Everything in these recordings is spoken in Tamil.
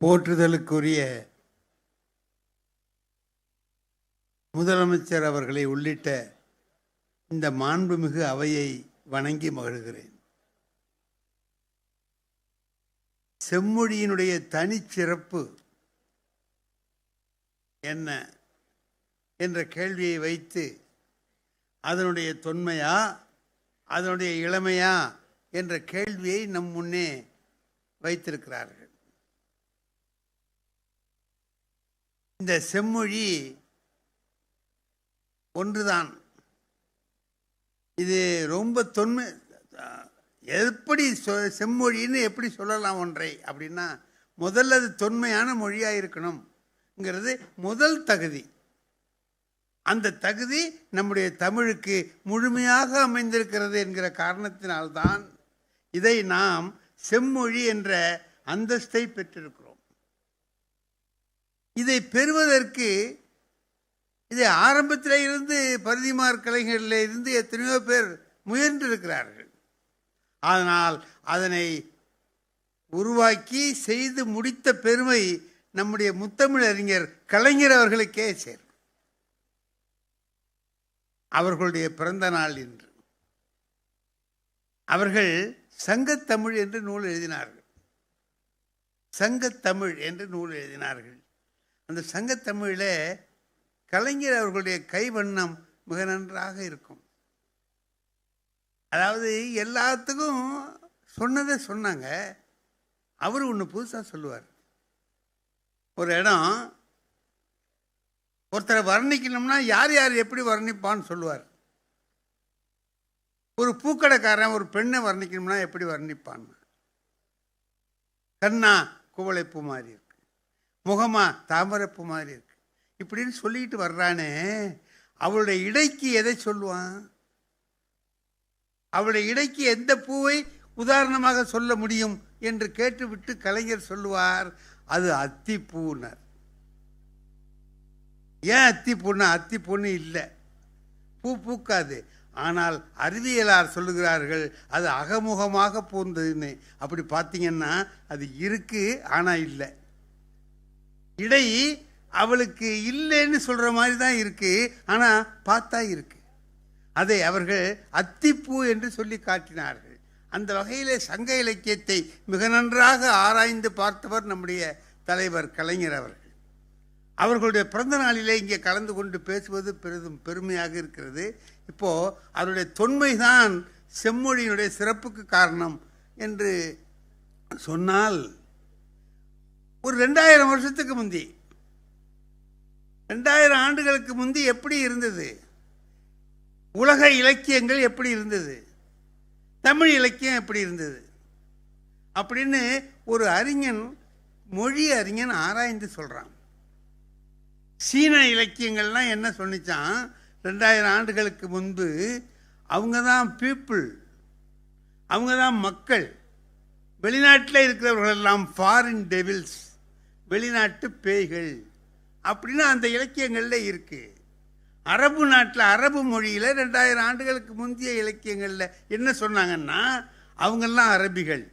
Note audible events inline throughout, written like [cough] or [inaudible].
போற்றுதலுக்குரிய முதலமைச்சர் அவர்களை உள்ளிட்ட இந்த மாண்புமிகு அவையை வணங்கி மகிழ்கிறேன். செம்மொழியினுடைய தனிச்சிறப்பு என்ன என்ற கேள்வியை வைத்து அதனுடைய தொன்மையா அதனுடைய இளமையா என்ற கேள்வியை நம் முன்னே வைத்திருக்கிறார்கள். இந்த செம்மொழி ஒன்றுதான். இது ரொம்ப தொன்மை எப்படி சொ செம்மொழின்னு எப்படி சொல்லலாம் ஒன்றை அப்படின்னா முதல்ல அது தொன்மையான மொழியாக இருக்கணும்ங்கிறது முதல் தகுதி. அந்த தகுதி நம்முடைய தமிழுக்கு முழுமையாக அமைந்திருக்கிறது என்கிற காரணத்தினால்தான் இதை நாம் செம்மொழி என்ற அந்தஸ்தை பெற்றிருக்கிறோம். இதை பெறுவதற்கு இதை ஆரம்பத்தில் இருந்து பரிதிமார் கலைஞரில் இருந்து எத்தனையோ பேர் முயன்றிருக்கிறார்கள். ஆனால் அதனை உருவாக்கி செய்து முடித்த பெருமை நம்முடைய முத்தமிழறிஞர் கலைஞர் அவர்களுக்கே சேரும். அவர்களுடைய பிறந்த நாள் இன்று. அவர்கள் சங்கத்தமிழ் என்று நூல் எழுதினார்கள். சங்கத்தமிழ் என்று நூல் எழுதினார்கள். அந்த சங்கத்தமிழில் கலைஞர் அவர்களுடைய கைவண்ணம் மிக நன்றாக இருக்கும். அதாவது எல்லாத்துக்கும் சொன்னதை சொன்னாங்க. அவர் ஒன்று புதுசாக சொல்லுவார். ஒரு இடம் ஒருத்தரை வர்ணிக்கணும்னா யார் யார் எப்படி வர்ணிப்பான்னு சொல்லுவார். ஒரு பூக்கடைக்காரன் ஒரு பெண்ணை வர்ணிக்கணும்னா எப்படி வர்ணிப்பான் கண்ணா குவளை மாதிரி இருக்கும். முகமாக தாமரப்பு மாதிரி இருக்கு. இப்படின்னு சொல்லிட்டு வர்றானே அவளுடைய இடைக்கு எதை சொல்லுவான்? அவளுடைய இடைக்கு எந்த பூவை உதாரணமாக சொல்ல முடியும் என்று கேட்டுவிட்டு கலைஞர் சொல்லுவார் அது அத்திப்பூனர். ஏன் அத்திப்பூன்னா அத்திப்பூன்னு இல்லை. பூ பூக்காது. ஆனால் அறிவியலார் சொல்லுகிறார்கள் அது அகமுகமாக பூந்ததுன்னு. அப்படி பார்த்தீங்கன்னா அது இருக்குது ஆனால் இல்லை. இடை அவளுக்கு இல்லைன்னு சொல்கிற மாதிரி தான் இருக்கு ஆனால் பார்த்தா இருக்கு. அதை அவர்கள் அத்திப்பூ என்று சொல்லி காட்டினார்கள். அந்த வகையிலே சங்க இலக்கியத்தை மிக நன்றாக ஆராய்ந்து பார்த்தவர் நம்முடைய தலைவர் கலைஞர் அவர்கள். அவர்களுடைய பிறந்த நாளிலே இங்கே கலந்து கொண்டு பேசுவது பெரிதும் பெருமையாக இருக்கிறது. இப்போ அவருடைய தொன்மைதான் செம்மொழியினுடைய சிறப்புக்கு காரணம் என்று சொன்னால் ஒரு ரெண்டாயிரம் வருஷத்துக்கு முந்தி. ரெண்டாயிரம் ஆண்டுகளுக்கு முந்தி எப்படி இருந்தது? உலக இலக்கியங்கள் எப்படி இருந்தது? தமிழ் இலக்கியம் எப்படி இருந்தது? அப்படின்னு ஒரு அறிஞன் மொழி அறிஞன் ஆராய்ந்து சொல்கிறான் சீன இலக்கியங்கள்லாம் என்ன சொன்னிச்சான்? ரெண்டாயிரம் ஆண்டுகளுக்கு முன்பு அவங்க தான் பீப்புள் அவங்க தான் மக்கள். வெளிநாட்டில் இருக்கிறவர்கள் எல்லாம் ஃபாரின் டெவில்ஸ் வெளிநாட்டு பேய்கள் அப்படின்னு அந்த இலக்கியங்களில் இருக்குது அரபு நாட்டில் அரபு மொழியில் ரெண்டாயிரம் ஆண்டுகளுக்கு முந்தைய இலக்கியங்களில் என்ன சொன்னாங்கன்னா அவங்கெல்லாம் அரபிகள்.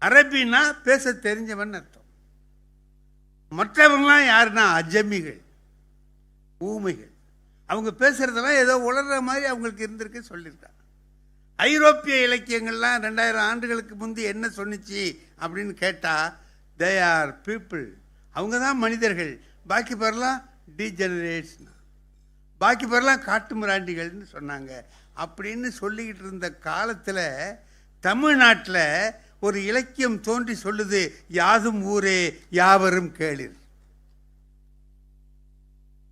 அரபின்னா பேச தெரிஞ்சவன் அர்த்தம். மற்றவங்களாம் யாருன்னா அஜமிகள் ஊமைகள். அவங்க பேசுகிறதெல்லாம் ஏதோ உளர்ற மாதிரி அவங்களுக்கு இருந்திருக்கு சொல்லியிருக்காங்க. ஐரோப்பிய இலக்கியங்கள்லாம் ரெண்டாயிரம் ஆண்டுகளுக்கு முந்தி என்ன சொன்னிச்சு அப்படின்னு கேட்டால் தே ஆர் பீப்புள் அவங்க தான் மனிதர்கள். பாக்கி பேர்லாம் டீஜெனரேட்ஸ் பாக்கி பேரெல்லாம் காட்டு மிராண்டிகள்னு சொன்னாங்க. அப்படின்னு சொல்லிக்கிட்டு இருந்த காலத்தில் தமிழ்நாட்டில் ஒரு இலக்கியம் தோன்றி சொல்லுது யாதும் ஊரே யாவரும் கேளிர்.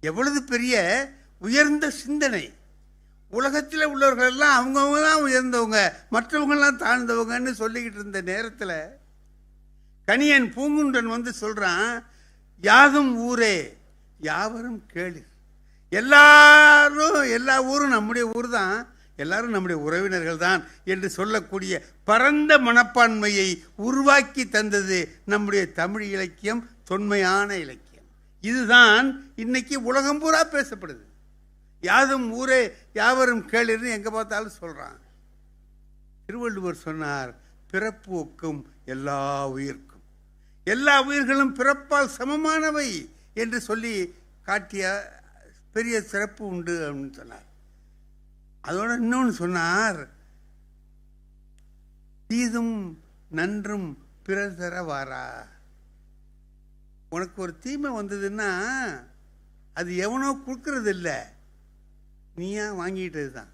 எவ்வளவு பெரிய உயர்ந்த சிந்தனை. உலகத்தில் உள்ளவர்கள் எல்லாம் அவங்கவுங்க தான் உயர்ந்தவங்க. மற்றவங்கெல்லாம் தாழ்ந்தவங்கன்னு சொல்லிக்கிட்டு இருந்த நேரத்தில் கனியன் பூங்குன்றன் வந்து சொல்கிறான் யாதும் ஊரே யாவரும் கேளு. எல்லாரும் எல்லா ஊரும் நம்முடைய ஊர் தான். எல்லாரும் நம்முடைய உறவினர்கள் தான் என்று சொல்லக்கூடிய பரந்த மனப்பான்மையை உருவாக்கி தந்தது நம்முடைய தமிழ் இலக்கியம் தொன்மையான இலக்கியம். இதுதான் இன்னைக்கு உலகம் பூரா பேசப்படுது. யாதும் ஊரே யாவரும் கேளுன்னு எங்கே பார்த்தாலும் சொல்கிறான் திருவள்ளுவர் சொன்னார் பிறப்பு ஒக்கும் எல்லா உயிர்க்கும். எல்லா உயிர்களும் பிறப்பால் சமமானவை என்று சொல்லி காட்டிய பெரிய சிறப்பு உண்டு அப்படின்னு சொன்னார். அதோட இன்னொன்று சொன்னார் தீதும் நன்றும் பிறர் தர வாரா. உனக்கு ஒரு தீமை வந்ததுன்னா அது எவனோ கொடுக்கறது இல்லை நீயா வாங்கிட்டது தான்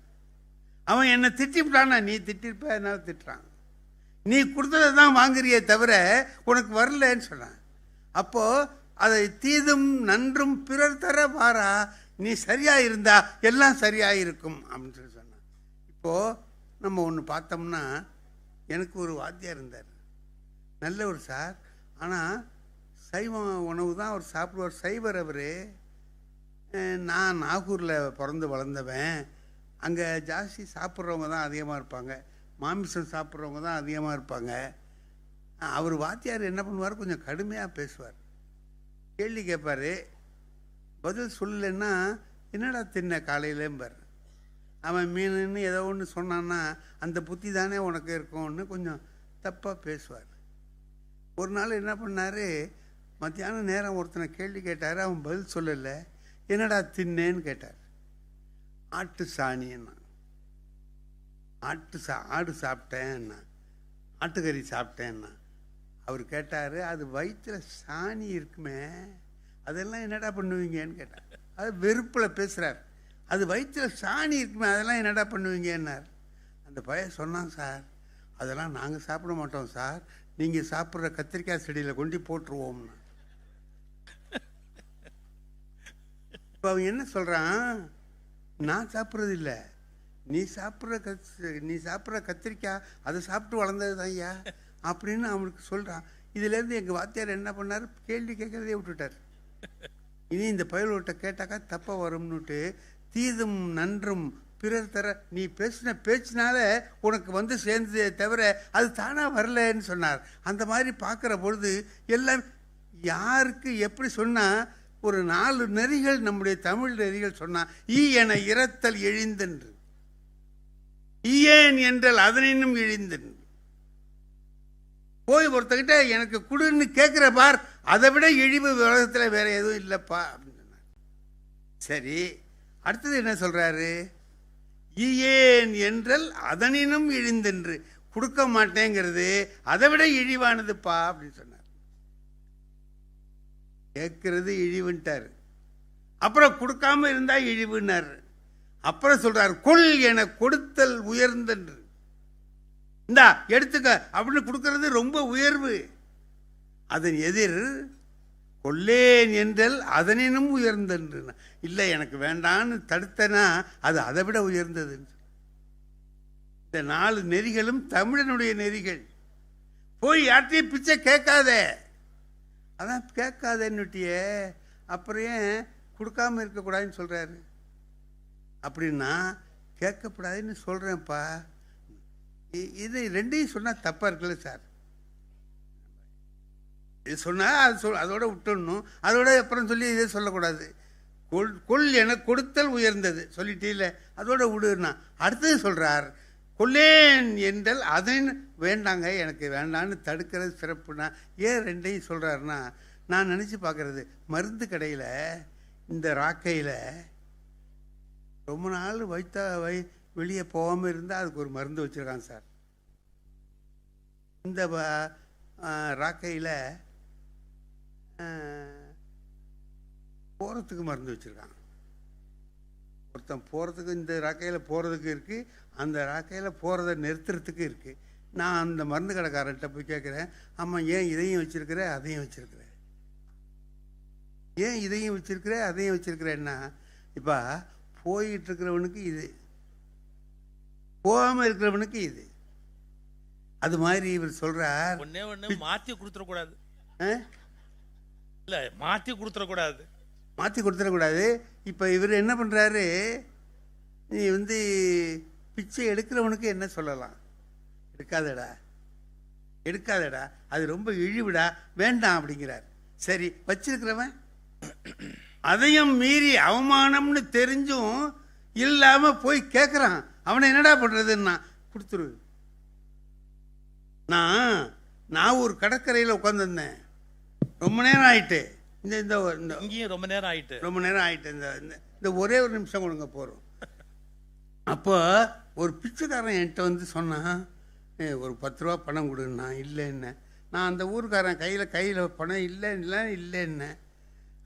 அவன் என்னை திட்டிவிட்டான்னா நீ திட்டிருப்ப என்னால் திட்டுறான். நீ கொடுத்ததை தான் வாங்குறியே தவிர உனக்கு வரலன்னு சொன்னான். அப்போது அதை தீதும் நன்றும் பிறர் தர வாரா நீ சரியாக இருந்தா எல்லாம் சரியாக இருக்கும் அப்படின்னு சொல்லி சொன்னான். இப்போது நம்ம ஒன்று பார்த்தோம்னா எனக்கு ஒரு வாத்தியார் இருந்தார். நல்ல ஒரு சார். ஆனால் சைவ உணவு தான் அவர் சாப்பிடுவார். சைவர் அவர். நான் நாகூரில் பிறந்து வளர்ந்தவன். அங்கே ஜாஸ்தி சாப்பிட்றவங்க தான் அதிகமாக இருப்பாங்க. மாமிசம் சாப்பிட்றவங்க தான் அதிகமாக இருப்பாங்க. அவர் வாத்தியார் என்ன பண்ணுவார்? கொஞ்சம் கடுமையாக பேசுவார். கேள்வி கேட்பார். பதில் சொல்லலைன்னா என்னடா தின்ன காலையிலேம்பார்? அவன் மீனுன்னு ஏதோ ஒன்று சொன்னான்னா அந்த புத்தி தானே உனக்கு இருக்கும்னு கொஞ்சம் தப்பாக பேசுவார். ஒரு நாள் என்ன பண்ணார்? மத்தியானம் நேரம் ஒருத்தனை கேள்வி கேட்டார். அவன் பதில் சொல்லலை. என்னடா தின்னேன்னு கேட்டார். ஆட்டு சாணின்னா ஆட்டு சா ஆடு சாப்பிட்டேன்னா ஆட்டுக்கறி சாப்பிட்டேன்னா அவர் கேட்டார் அது வயிற்றில் சாணி இருக்குமே அதெல்லாம் என்னடா பண்ணுவீங்கன்னு கேட்டார். அது வெறுப்பில் பேசுகிறார் அது வயிற்றில் சாணி இருக்குமே அதெல்லாம் என்னடா பண்ணுவீங்கன்னார். அந்த பையன் சொன்னான் சார் அதெல்லாம் நாங்கள் சாப்பிட மாட்டோம் சார். நீங்கள் சாப்பிட்ற கத்திரிக்காய் செடியில் கொண்டு போட்டுருவோம்னா. இப்போ அவங்க என்ன சொல்கிறான் நான் சாப்பிட்றது இல்லை. நீ சாப்பிட்ற கத் நீ சாப்பிட்ற கத்திரிக்காய் அதை சாப்பிட்டு வளர்ந்தது தான் ஐயா அப்படின்னு அவனுக்கு சொல்கிறான் இதுலேருந்து எங்கள் வாத்தியார் என்ன பண்ணார்? கேள்வி கேட்குறதே விட்டுட்டார். இனி இந்த பயல்கிட்ட கேட்டாக்கா தப்பாக வரும்னுட்டு தீதும் நன்றும் பிறர் தர நீ பேசின பேச்சினால உனக்கு வந்து சேர்ந்ததே தவிர அது தானாக வரலன்னு சொன்னார். அந்த மாதிரி பார்க்குற பொழுது எல்லாம் யாருக்கு எப்படி சொன்னால் ஒரு நாலு நெறிகள் நம்முடைய தமிழ் நெறிகள் சொன்னால் ஈ என இரத்தல் எழிந்தென்று. ஈயேன் என்றால் அதனினும் இழிந்தென்று போய் ஒருத்தகிட்ட எனக்கு குடுன்னு கேட்குற பார் அதை விட இழிவு உலகத்தில் வேற எதுவும் இல்லைப்பா அப்படின்னு சொன்னார் சரி அடுத்தது என்ன சொல்றாரு? ஈயேன் என்றால் அதனினும் இழிந்தென்று கொடுக்க மாட்டேங்கிறது அதை விட இழிவானதுப்பா அப்படின்னு சொன்னார். கேட்கறது இழிவுன்ட்டார். அப்புறம் கொடுக்காம இருந்தா இழிவுன்னார். அப்புறம் சொல்றார் கொள் என கொடுத்தல் உயர்ந்தன்று. இந்தா எடுத்துக்க அப்படின்னு கொடுக்கறது ரொம்ப உயர்வு. அதன் எதிர் கொல்லேன் என்றால் அதனினும் உயர்ந்தன்று. இல்லை எனக்கு வேண்டான்னு தடுத்தனா அது அதை விட உயர்ந்தது இந்த நாலு நெறிகளும் தமிழனுடைய நெறிகள். போய் யார்ட்டையும் பிச்சை கேட்காதே. அதான் கேட்காதன்னுட்டியே. அப்புறம் ஏன் கொடுக்காம இருக்கக்கூடாதுன்னு சொல்கிறாரு அப்படின்னா கேட்கக்கூடாதுன்னு சொல்கிறேன்ப்பா இது ரெண்டையும் சொன்னால் தப்பாக இருக்குல்ல சார்? இது சொன்னால் அது சொல் அதோட விட்டுடணும் அதோட அப்புறம் சொல்லி இதே சொல்லக்கூடாது. கொள் கொள் என கொடுத்தல் உயர்ந்தது. சொல்லிட்டீல அதோட விடுனா. அடுத்தது சொல்கிறார் கொல்லேன் என்றால் அதன் வேண்டாங்க எனக்கு வேண்டான்னு தடுக்கிறது சிறப்புனா. ஏன் ரெண்டையும் சொல்கிறாருன்னா நான் நினச்சி பார்க்குறது மருந்து கடையில் இந்த ராக்கையில் ரொம்ப நாள் வைத்தா வை வெளியே போகாமல் இருந்தால் அதுக்கு ஒரு மருந்து வச்சுருக்காங்க சார். இந்த ராக்கையில் போகிறதுக்கு மருந்து வச்சுருக்கான் ஒருத்தன் போகிறதுக்கு இந்த ராக்கையில் போகிறதுக்கு இருக்குது அந்த ராக்கையில் போகிறத நிறுத்துறதுக்கு இருக்குது நான் அந்த மருந்து கடைக்காரர்கிட்ட போய் கேட்குறேன். ஆமாம் ஏன் இதையும் வச்சுருக்கிற அதையும் வச்சுருக்குறேன் ஏன் இதையும் வச்சிருக்கிற அதையும் வச்சுருக்கிறேன்னா இப்போ போயிட்டு இருக்கிறவனுக்கு இது. போகாமல் இருக்கிறவனுக்கு இது. அது மாதிரி இவர் சொல்றார். ஒண்ணே ஒண்ணு மாத்தி கொடுத்துடக்கூடாது? இல்ல மாத்தி கொடுத்துடக்கூடாது. மாற்றி கொடுத்துடக்கூடாது. இப்போ இவர் என்ன பண்ணுறாரு நீ வந்து பிச்சை எடுக்கிறவனுக்கு என்ன சொல்லலாம்? எடுக்காதடா. எடுக்காதடா. அது ரொம்ப இழிவுடா. வேண்டாம் அப்படிங்கிறார். சரி வச்சிருக்கிறவன்? அதையும் மீறி அவமானம்னு தெரிஞ்சும் இல்லாம போய் கேட்குறான் அவனை என்னடா பண்றதுன்னா கொடுத்துரு. நான் நான் ஒரு கடற்கரையில் உட்காந்துருந்தேன் ரொம்ப நேரம் ஆயிட்டு. இந்த இந்த இங்கேயும் ரொம்ப நேரம் ஆயிட்டு. ரொம்ப நேரம் ஆயிட்டு. இந்த இந்த- ஒரே ஒரு நிமிஷம் கொடுங்க போகிறோம் அப்போ ஒரு பிச்சைக்காரன் என்கிட்ட வந்து சொன்னான் "ஏய், ஒரு பத்து ரூபா பணம் கொடுன்னா இல்லைன்னு. நான் அந்த ஊருக்காரன் கையில் கையில் பணம் இல்லை இல்லை இல்லைன்னு.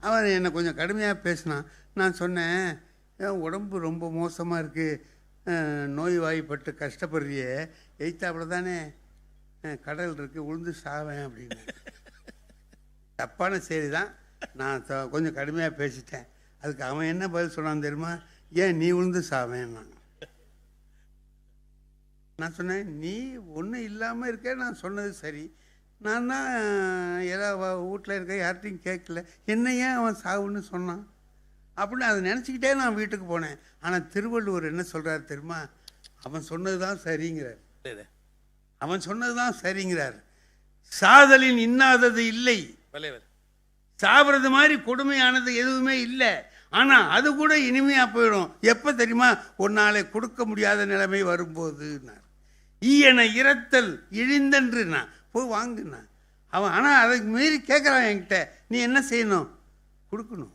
அவன் என்னை கொஞ்சம் கடுமையாக பேசினான் நான் சொன்னேன் "ஏன் உடம்பு ரொம்ப மோசமாக இருக்குது நோய் வாய்ப்பட்டு கஷ்டப்படுறியே. எய்த்தாப்புல தானே கடல் இருக்குது உளுந்து சாவேன் அப்படின்னு. [laughs] தப்பான செய்தி தான் நான் கொஞ்சம் கடுமையாக பேசிட்டேன். அதுக்கு அவன் என்ன பதில் சொன்னான் தெரியுமா? ஏன் நீ விழுந்து சாவேன் நான் சொன்னேன் நீ ஒன்றும் இல்லாமல் இருக்க நான் சொன்னது சரி. நான் தான் எல்லா வீட்டில் இருக்க யார்கிட்டையும் கேட்கல. என்ன ஏன் அவன் சாவுன்னு சொன்னான்? அப்படின்னு அதை நினச்சிக்கிட்டே நான் வீட்டுக்கு போனேன். ஆனால் திருவள்ளுவர் என்ன சொல்கிறார் தெரியுமா? அவன் சொன்னது தான் சரிங்கிறார். சரி. அவன் சொன்னது தான் சரிங்கிறார். சாதலின் இன்னாதது இல்லை. சாப்பிட்றது மாதிரி கொடுமையானது எதுவுமே இல்லை. ஆனால் அது கூட இனிமையாக போயிடும். எப்போ தெரியுமா? ஒரு நாளை கொடுக்க முடியாத நிலைமை வரும்போதுன்னார். ஈயன இரத்தல் இழிந்தன்றுனா போய் வாங்குனேன் அவன் ஆனால் அதை மீறி கேட்குறான் என்கிட்ட நீ என்ன செய்யணும்? கொடுக்கணும்.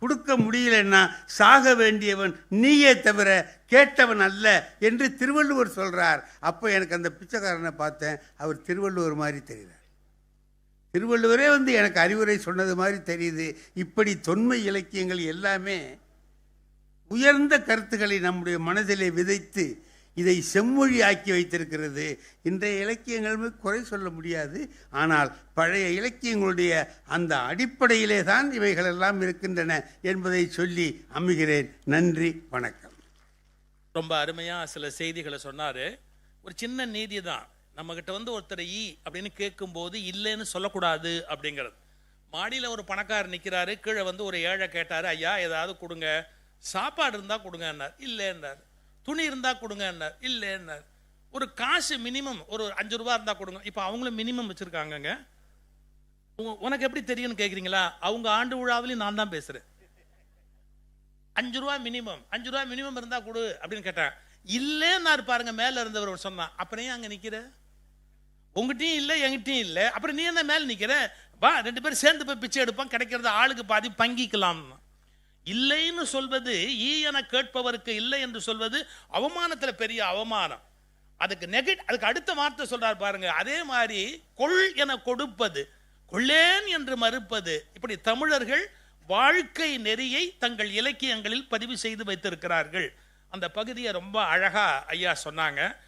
கொடுக்க முடியலன்னா சாக வேண்டியவன் நீயே தவிர கேட்டவன் அல்ல என்று திருவள்ளுவர் சொல்கிறார் அப்போ எனக்கு அந்த பிச்சைக்காரனை பார்த்தேன். அவர் திருவள்ளுவர் மாதிரி தெரிகிறார். திருவள்ளுவரே வந்து எனக்கு அறிவுரை சொன்னது மாதிரி தெரியுது. இப்படி தொன்மை இலக்கியங்கள் எல்லாமே உயர்ந்த கருத்துக்களை நம்முடைய மனதிலே விதைத்து இதை செம்மொழி ஆக்கி வைத்திருக்கிறது. இன்றைய இலக்கியங்களுமே குறை சொல்ல முடியாது. ஆனால் பழைய இலக்கியங்களுடைய அந்த அடிப்படையிலே தான் இவைகளெல்லாம் இருக்கின்றன என்பதை சொல்லி அமுகிறேன். நன்றி வணக்கம். ரொம்ப அருமையாக சில செய்திகளை சொன்னாரு. ஒரு சின்ன நீதி தான். நம்ம கிட்ட வந்து ஒருத்தர் ஈ அப்படின்னு கேட்கும்போது இல்லைன்னு சொல்லக்கூடாது அப்படிங்கிறது. மாடியில் ஒரு பணக்காரர் நிற்கிறாரு கீழே வந்து ஒரு ஏழை கேட்டார். ஐயா ஏதாவது கொடுங்க. சாப்பாடு இருந்தால் கொடுங்கன்னார். இல்லைன்னார். துணி இருந்தா கொடுங்கன்னார். இல்லைன்னார். ஒரு காசு மினிமம் ஒரு அஞ்சு ரூபா இருந்தால் கொடுங்க. இப்போ அவங்களும் மினிமம் வச்சுருக்காங்கங்க. உ- உனக்கு எப்படி தெரியும்னு கேட்குறீங்களா அவங்க ஆண்டு விழாவிலையும் நான் தான் பேசுகிறேன் அஞ்சு ரூபா மினிமம் அஞ்சு ரூபா மினிமம் இருந்தால் கொடு அப்படின்னு கேட்டேன் இல்லைன்னாரு பாருங்க மேலே இருந்தவர் சொன்னான் அப்புறம் ஏன் அங்கே நிற்கிற உங்ககிட்டயும் இல்லை எங்கிட்டையும் இல்லை. அப்புறம் நீ என்ன மேலே நிற்கிற வா ரெண்டு பேரும் சேர்ந்து போய் பிச்சை எடுப்பான் கிடைக்கிறது ஆளுக்கு பாதி பங்கிக்கலாம் இல்லைன்னு சொல்வது ஈ என கேட்பவருக்கு இல்லை என்று சொல்வது அவமானத்தில் பெரிய அவமானம். அதுக்கு நெகட் அதுக்கு அடுத்த வார்த்தை சொல்றார் பாருங்க. அதே மாதிரி கொள் என கொடுப்பது கொள்ளேன் என்று மறுப்பது இப்படி தமிழர்கள் வாழ்க்கை நெறியை தங்கள் இலக்கியங்களில் பதிவு செய்து வைத்திருக்கிறார்கள். அந்த பகுதியை ரொம்ப அழகா ஐயா சொன்னாங்க.